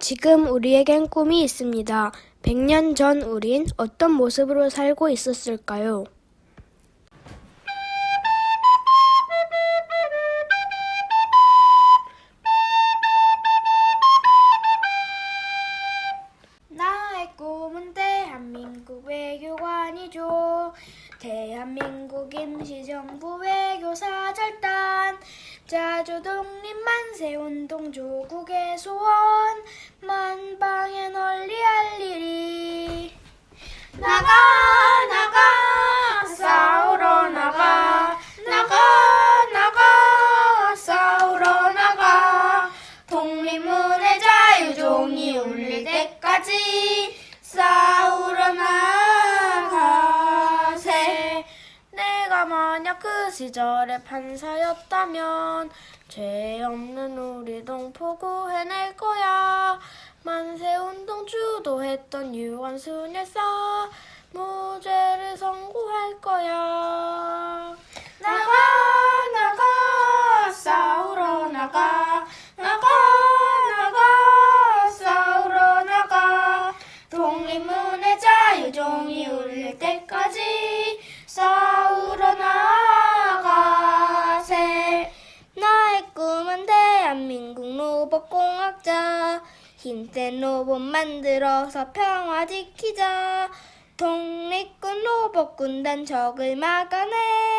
지금 우리에겐 꿈이 있습니다. 100년 전 우린 어떤 모습으로 살고 있었을까요? 나의 꿈은 대한민국 외교관이죠. 대한민국 임시정부 외교사 절단 자주 독립만 세운동 조국의 소원. 만방에 널리 알리리 나가 나가 싸우러 나가. 나가 나가 싸우러 나가. 독립문의 자유종이 울릴 때까지 만약 그 시절의 판사였다면 죄 없는 우리 동포 구 해낼 거야. 만세운동 주도했던 유한순 열사 무죄를 선고할 거야. 나가 나가 싸우러 나가. 나가 나가 싸우러 나가. 독립문의 자유종이 울릴 때까지 공학자. 힘센 로봇 만들어서 평화 지키자. 독립군 로봇 군단 적을 막아내